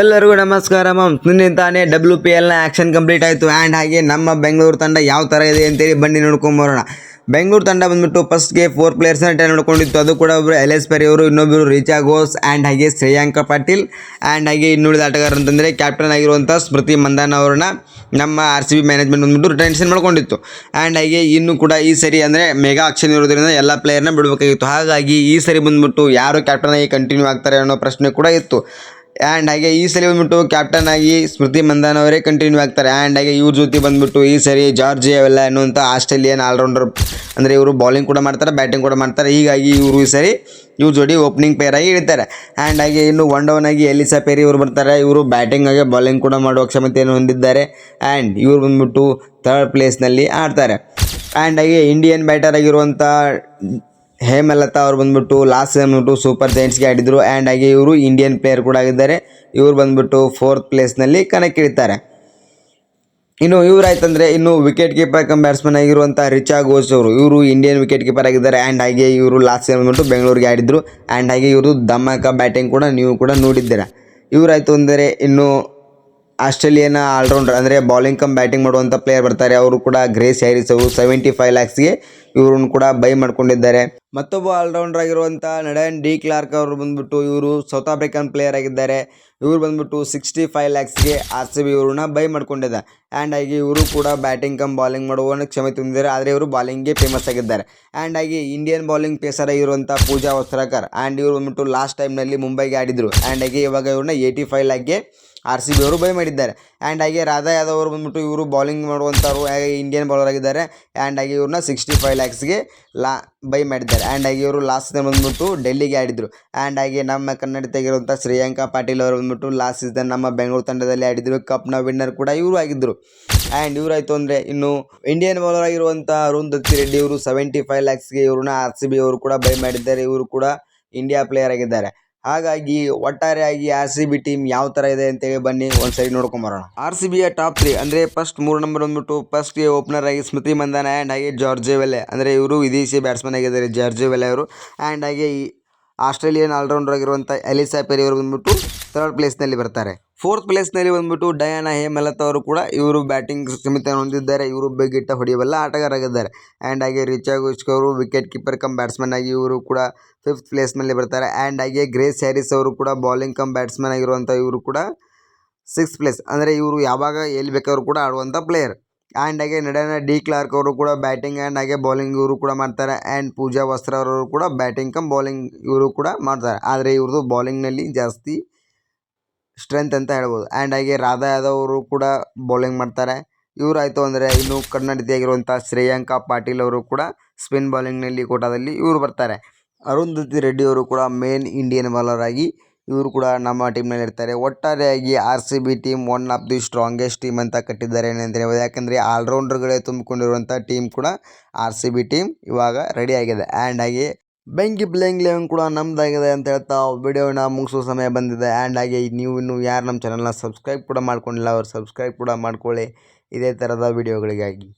ಎಲ್ಲರಿಗೂ ನಮಸ್ಕಾರ. ಮ್ಯಾಮ್ ತಾನೇ ಡಬ್ಲ್ಯೂ ಪಿ ಎಲ್ನ ಆ್ಯಕ್ಷನ್ ಕಂಪ್ಲೀಟ್ ಆಯಿತು. ಆ್ಯಂಡ್ ಹಾಗೆ ನಮ್ಮ ಬೆಂಗಳೂರು ತಂಡ ಯಾವ ಥರ ಇದೆ ಅಂತೇಳಿ ಬನ್ನಿ ನೋಡ್ಕೊಂಬರೋಣ ಬೆಂಗಳೂರು ತಂಡ ಬಂದ್ಬಿಟ್ಟು ಫಸ್ಟ್ಗೆ ಫೋರ್ ಪ್ಲೇಯರ್ಸ್ನ ಟೈಮ್ ನೋಡ್ಕೊಂಡಿತ್ತು ಅದು ಕೂಡ ಒಬ್ಬರು ಎಲ್ ಎಸ್ ಪೆರಿ ಅವರು ಇನ್ನೊಬ್ಬರು ರಿಚಾ ಘೋಷ್ ಆ್ಯಂಡ್ ಹಾಗೆ ಶ್ರೇಯಾಂಕ ಪಾಟೀಲ್ ಆ್ಯಂಡ್ ಹಾಗೆ ಇನ್ನುಳಿದ ಆಟಗಾರ ಅಂತಂದರೆ ಕ್ಯಾಪ್ಟನ್ ಆಗಿರುವಂಥ ಸ್ಮೃತಿ ಮಂದಾನ ಅವ್ರನ್ನ ನಮ್ಮ ಆರ್ ಸಿ ಬಿ ಮ್ಯಾನೇಜ್ಮೆಂಟ್ ಬಂದ್ಬಿಟ್ಟು ಟೆನ್ಷನ್ ಮಾಡ್ಕೊಂಡಿತ್ತು. ಆ್ಯಂಡ್ ಹಾಗೆ ಇನ್ನೂ ಕೂಡ ಈ ಸರಿ ಅಂದರೆ ಮೆಗಾ ಆಕ್ಷನ್ ಇರೋದ್ರಿಂದ ಎಲ್ಲ ಪ್ಲೇಯರ್ನ ಬಿಡಬೇಕಾಗಿತ್ತು. ಹಾಗಾಗಿ ಈ ಸರಿ ಬಂದ್ಬಿಟ್ಟು ಯಾರು ಕ್ಯಾಪ್ಟನ್ ಆಗಿ ಕಂಟಿನ್ಯೂ ಆಗ್ತಾರೆ ಅನ್ನೋ ಪ್ರಶ್ನೆ ಕೂಡ ಇತ್ತು. ಆ್ಯಂಡ್ ಹಾಗೆ ಈ ಸರಿ ಬಂದ್ಬಿಟ್ಟು ಕ್ಯಾಪ್ಟನ್ ಆಗಿ ಸ್ಮೃತಿ ಮಂದಾನ್ ಅವರೇ ಕಂಟಿನ್ಯೂ ಆಗ್ತಾರೆ. ಆ್ಯಂಡ್ ಹಾಗೆ ಇವ್ರ ಜೊತೆ ಬಂದ್ಬಿಟ್ಟು ಈ ಸರಿ ಜಾರ್ಜ್ ಅವೆಲ್ಲ ಅನ್ನುವಂಥ ಆಸ್ಟ್ರೇಲಿಯನ್ ಆಲ್ರೌಂಡರ್ ಅಂದರೆ ಇವರು ಬೌಲಿಂಗ್ ಕೂಡ ಮಾಡ್ತಾರೆ ಬ್ಯಾಟಿಂಗ್ ಕೂಡ ಮಾಡ್ತಾರೆ. ಹೀಗಾಗಿ ಇವರು ಈ ಸರಿ ಇವ್ರ ಜೋಡಿ ಓಪನಿಂಗ್ ಪೇರ್ ಆಗಿ ಇಡ್ತಾರೆ ಆ್ಯಂಡ್ ಹಾಗೆ ಇನ್ನು ಒನ್ ಡೌನ್ ಆಗಿ ಎಲಿಸಾ ಪೇರಿ ಇವರು ಬರ್ತಾರೆ. ಇವರು ಬ್ಯಾಟಿಂಗ್ ಆಗಿ ಬೌಲಿಂಗ್ ಕೂಡ ಮಾಡುವ ಕ್ಷಮತೆಯನ್ನು ಹೊಂದಿದ್ದಾರೆ. ಆ್ಯಂಡ್ ಇವರು ಬಂದ್ಬಿಟ್ಟು ಥರ್ಡ್ ಪ್ಲೇಸ್ನಲ್ಲಿ ಆಡ್ತಾರೆ. ಆ್ಯಂಡ್ ಹಾಗೆ ಇಂಡಿಯನ್ ಬ್ಯಾಟರ್ ಆಗಿರುವಂಥ ಹೇಮಲತಾ ಅವ್ರು ಬಂದ್ಬಿಟ್ಟು ಲಾಸ್ಟ್ ಬಂದ್ಬಿಟ್ಟು ಸೂಪರ್ ಜೈಂಟ್ಸ್ಗೆ ಆಡಿದರು ಆ್ಯಂಡ್ ಹಾಗೆ ಇವರು ಇಂಡಿಯನ್ ಪ್ಲೇಯರ್ ಕೂಡ ಆಗಿದ್ದಾರೆ. ಇವರು ಬಂದ್ಬಿಟ್ಟು ಫೋರ್ತ್ ಪ್ಲೇಸ್ನಲ್ಲಿ ಕಣಕ್ಕಿಳಿತಾರೆ. ಇನ್ನು ಇವರಾಯ್ತಂದರೆ ಇನ್ನು ವಿಕೆಟ್ ಕೀಪರ್ ಕಮ್ ಬ್ಯಾಟ್ಸ್ಮನ್ ಆಗಿರುವಂಥ ರಿಚಾ ಘೋಷ್ ಅವರು. ಇವರು ಇಂಡಿಯನ್ ವಿಕೆಟ್ ಕೀಪರ್ ಆಗಿದ್ದಾರೆ ಆ್ಯಂಡ್ ಹಾಗೆ ಇವರು ಲಾಸ್ಟ್ ಸೆಮ್ ಬಂದ್ಬಿಟ್ಟು ಬೆಂಗಳೂರಿಗೆ ಆಡಿದರು ಆ್ಯಂಡ್ ಹಾಗೆ ಇವರು ಧಮಾಕ ಬ್ಯಾಟಿಂಗ್ ಕೂಡ ನೀವು ಕೂಡ ನೋಡಿದ್ದೀರಾ. ಇವರಾಯಿತು ಅಂದರೆ ಇನ್ನು ಆಸ್ಟ್ರೇಲಿಯನ್ನ ಆಲ್ರೌಂಡರ್ ಅಂದರೆ ಬೌಲಿಂಗ್ ಕಮ್ ಬ್ಯಾಟಿಂಗ್ ಮಾಡುವಂಥ ಪ್ಲೇಯರ್ ಬರ್ತಾರೆ. ಅವರು ಕೂಡ ಗ್ರೇಸ್ ಹ್ಯಾರಿಸ್ ಅವರು ಸೆವೆಂಟಿ ಫೈವ್ ಲ್ಯಾಕ್ಸ್ಗೆ ಇವ್ರನ್ನ ಕೂಡ ಬೈ ಮಾಡ್ಕೊಂಡಿದ್ದಾರೆ. ಮತ್ತೊಬ್ಬ ಆಲ್ರೌಂಡರ್ ಆಗಿರುವಂತಹ ನಡನ್ ಡಿ ಕ್ಲಾರ್ಕ್ ಅವರು ಬಂದ್ಬಿಟ್ಟು ಇವರು ಸೌತ್ ಆಫ್ರಿಕನ್ ಪ್ಲೇಯರ್ ಆಗಿದ್ದಾರೆ. ಇವರು ಬಂದ್ಬಿಟ್ಟು ಸಿಕ್ಸ್ಟಿ ಫೈವ್ ಲ್ಯಾಕ್ಸ್ಗೆ ಆರ್ ಸಿ ಬಿ ಇವ್ರನ್ನ ಬೈ ಮಾಡ್ಕೊಂಡಿದ್ದ ಆ್ಯಂಡ್ ಆಗಿ ಇವರು ಕೂಡ ಬ್ಯಾಟಿಂಗ್ ಕಮ್ ಬಾಲಿಂಗ್ ಮಾಡುವ ಕ್ಷಮೆ ತುಂಬಿದ್ದಾರೆ. ಆದರೆ ಇವರು ಬಾಲಿಂಗ್ಗೆ ಫೇಮಸ್ ಆಗಿದ್ದಾರೆ. ಆ್ಯಂಡ್ ಆಗಿ ಇಂಡಿಯನ್ ಬೌಲಿಂಗ್ ಪೇಸರ್ ಆಗಿರುವಂಥ ಪೂಜಾ ವಸ್ತ್ರಕರ್ ಆ್ಯಂಡ್ ಇವರು ಬಂದ್ಬಿಟ್ಟು ಲಾಸ್ಟ್ ಟೈಮ್ನಲ್ಲಿ ಮುಂಬೈಗೆ ಆಡಿದರು. ಆ್ಯಂಡ್ ಆಗಿ ಇವಾಗ ಇವ್ರನ್ನ ಏಯ್ಟಿ ಫೈವ್ ಲ್ಯಾಕ್ಗೆ ಆರ್ ಸಿ ಬಿ ಅವರು ಬೈ ಮಾಡಿದ್ದಾರೆ. ಆ್ಯಂಡ್ ಆಗಿ ರಾಧಾ ಯಾದವ್ ಅವರು ಬಂದ್ಬಿಟ್ಟು ಇವರು ಬೌಲಿಂಗ್ ಮಾಡುವಂಥವ್ರು ಇಂಡಿಯನ್ ಬೌಲರ್ ಆಗಿದ್ದಾರೆ. ಆ್ಯಂಡ್ ಆಗಿ ಇವ್ರನ್ನ ಸಿಕ್ಸ್ಟಿ ಫೈವ್ ಲ್ಯಾಕ್ಸ್ಗೆ ಲಾ, ಬೈ ಮಾಡಿದ್ದಾರೆ. ಆ್ಯಂಡ್ ಆಗಿ ಇವರು ಲಾಸ್ಟ್ ಬಂದ್ಬಿಟ್ಟು ಡೆಲ್ಲಿಗೆ ಆಡಿದರು. ಆ್ಯಂಡ್ ಆಗಿ ನಮ್ಮ ಕನ್ನಡತೆಗಿರುವಂಥ ಶ್ರೇಯಾಂಕಾ ಪಾಟೀಲ್ ಅವರು ಬಂದ್ಬಿಟ್ಟು ಲಾಸ್ಟ್ ಸೀಸನ್ ನಮ್ಮ ಬೆಂಗಳೂರು ತಂಡದಲ್ಲಿ ಆಡಿದರು. ಕಪ್ನ ವಿನ್ನರ್ ಕೂಡ ಇವರು ಆಗಿದ್ದರು ಆ್ಯಂಡ್ ಇವರಾಯಿತು ಅಂದರೆ ಇನ್ನು ಇಂಡಿಯನ್ ಬೌಲರ್ ಆಗಿರುವಂಥ ಅರುಣ್ ದತ್ತಿ ರೆಡ್ಡಿ ಇವರು ಸೆವೆಂಟಿ ಫೈವ್ ಲ್ಯಾಕ್ಸ್ಗೆ ಇವ್ರನ್ನ ಆರ್ ಸಿ ಬಿ ಅವರು ಕೂಡ ಬೈ ಮಾಡಿದ್ದಾರೆ. ಇವರು ಕೂಡ ಇಂಡಿಯಾ ಪ್ಲೇಯರ್ ಆಗಿದ್ದಾರೆ. ಹಾಗಾಗಿ ಒಟ್ಟಾರೆಯಾಗಿ ಆರ್ ಸಿ ಬಿ ಟೀಮ್ ಯಾವ ಥರ ಇದೆ ಅಂತೇಳಿ ಬನ್ನಿ ಒಂದ್ಸರಿ ನೋಡ್ಕೊಂಬರೋಣ ಆರ್ ಸಿ ಬಿಯ ಟಾಪ್ ತ್ರೀ ಅಂದರೆ ಫಸ್ಟ್ ಮೂರು ನಂಬರ್ ಬಂದ್ಬಿಟ್ಟು ಫಸ್ಟ್ಗೆ ಓಪನರ್ ಆಗಿ ಸ್ಮೃತಿ ಮಂದನ ಆ್ಯಂಡ್ ಹಾಗೆ ಜಾರ್ಜೆ ವೆಲೆ ಅಂದರೆ ಇವರು ವಿದೇಶಿ ಬ್ಯಾಟ್ಸ್ಮನ್ ಆಗಿದ್ದಾರೆ, ಜಾರ್ಜೆ ವೆಲೆ ಅವರು. ಆ್ಯಂಡ್ ಹಾಗೆ ಈ ಆಸ್ಟ್ರೇಲಿಯನ್ ಆಲ್ರೌಂಡರ್ ಆಗಿರುವಂಥ ಎಲಿಸಾ ಪೆರಿ ಅವರು ಬಂದ್ಬಿಟ್ಟು ಥರ್ಡ್ ಪ್ಲೇಸ್ನಲ್ಲಿ ಬರ್ತಾರೆ. ಫೋರ್ತ್ ಪ್ಲೇಸ್ನಲ್ಲಿ ಬಂದ್ಬಿಟ್ಟು ಡಯಾನ ಹೇಮಲತ್ ಅವರು ಕೂಡ ಇವರು ಬ್ಯಾಟಿಂಗ್ ಸಮಿತಿಯನ್ನು ಹೊಂದಿದ್ದಾರೆ. ಇವರು ಬೆಗ್ಗಿಟ್ಟ ಹೊಡೆಯಬಲ್ಲ ಆಟಗಾರರಾಗಿದ್ದಾರೆ ಆ್ಯಂಡ್ ಹಾಗೆ ರಿಚಾ ಘೋಷ್ ಅವರು ವಿಕೆಟ್ ಕೀಪರ್ ಕಮ್ ಬ್ಯಾಟ್ಸ್ಮನ್ ಆಗಿ ಇವರು ಕೂಡ ಫಿಫ್ತ್ ಪ್ಲೇಸ್ನಲ್ಲಿ ಬರ್ತಾರೆ. ಆ್ಯಂಡ್ ಹಾಗೆ ಗ್ರೇಸ್ ಹ್ಯಾರಿಸ್ ಅವರು ಕೂಡ ಬೌಲಿಂಗ್ ಕಮ್ ಬ್ಯಾಟ್ಸ್ಮನ್ ಆಗಿರುವಂಥ ಇವರು ಕೂಡ ಸಿಕ್ಸ್ ಪ್ಲೇಸ್ ಅಂದರೆ ಇವರು ಯಾವಾಗ ಎಲ್ಲಿ ಬೇಕಾದ್ರೂ ಕೂಡ ಆಡುವಂಥ ಪ್ಲೇಯರ್ ಆ್ಯಂಡ್ ಹಾಗೆ ನಡೆನ ಡಿ ಕ್ಲಾರ್ಕ್ ಅವರು ಕೂಡ ಬ್ಯಾಟಿಂಗ್ ಆ್ಯಂಡ್ ಹಾಗೆ ಬೌಲಿಂಗ್ ಇವರು ಕೂಡ ಮಾಡ್ತಾರೆ. ಆ್ಯಂಡ್ ಪೂಜಾ ವಸ್ತ್ರ ಅವರು ಕೂಡ ಬ್ಯಾಟಿಂಗ್ ಕಮ್ ಬೌಲಿಂಗ್ ಇವರು ಕೂಡ ಮಾಡ್ತಾರೆ. ಆದರೆ ಇವ್ರದ್ದು ಬೌಲಿಂಗ್ನಲ್ಲಿ ಜಾಸ್ತಿ ಸ್ಟ್ರೆಂತ್ ಅಂತ ಹೇಳ್ಬೋದು. ಆ್ಯಂಡ್ ಹಾಗೆ ರಾಧಾ ಯಾದವ್ ಅವರು ಕೂಡ ಬೌಲಿಂಗ್ ಮಾಡ್ತಾರೆ. ಇವರಾಯಿತು ಅಂದರೆ ಇನ್ನು ಕನ್ನಡತಿಯಾಗಿರುವಂಥ ಶ್ರೇಯಾಂಕ ಪಾಟೀಲ್ ಅವರು ಕೂಡ ಸ್ಪಿನ್ ಬೌಲಿಂಗ್ನಲ್ಲಿ ಕೋಟಾದಲ್ಲಿ ಇವರು ಬರ್ತಾರೆ. ಅರುಂಧತಿ ರೆಡ್ಡಿ ಅವರು ಕೂಡ ಮೇನ್ ಇಂಡಿಯನ್ ಬೌಲರ್ ಆಗಿ ಇವರು ಕೂಡ ನಮ್ಮ ಟೀಮ್ನಲ್ಲಿ ಇರ್ತಾರೆ. ಒಟ್ಟಾರೆಯಾಗಿ R C B team one of the strongest team ಅಂತ ಕಟ್ಟಿದ್ದಾರೆ ಅಂತ ಹೇಳ್ಬೋದು ಯಾಕಂದರೆ ಆಲ್ರೌಂಡರ್ಗಳೇ ತುಂಬಿಕೊಂಡಿರುವಂಥ ಟೀಮ್ ಕೂಡ ಆರ್ ಸಿ ಬಿ ಟೀಮ್ ಇವಾಗ ರೆಡಿ ಆಗಿದೆ. ಆ್ಯಂಡ್ ಹಾಗೆ ಬೆಂಕಿ ಪ್ಲೇಯಿಂಗ್ ಲೆವೆನ್ ಕೂಡ ನಮ್ಮದಾಗಿದೆ ಅಂತ ಹೇಳ್ತಾ ವಿಡಿಯೋನ ಮುಗಿಸೋ ಸಮಯ ಬಂದಿದೆ. ಆ್ಯಂಡ್ ಹಾಗೆ ನೀವು ಇನ್ನೂ ಯಾರು ನಮ್ಮ ಚಾನಲ್ನ ಸಬ್ಸ್ಕ್ರೈಬ್ ಕೂಡ ಮಾಡ್ಕೊಂಡಿಲ್ಲ, ಅವ್ರು ಸಬ್ಸ್ಕ್ರೈಬ್ ಕೂಡ ಮಾಡ್ಕೊಳ್ಳಿ. ಇದೇ ಥರದ ವಿಡಿಯೋಗಳಿಗಾಗಿ.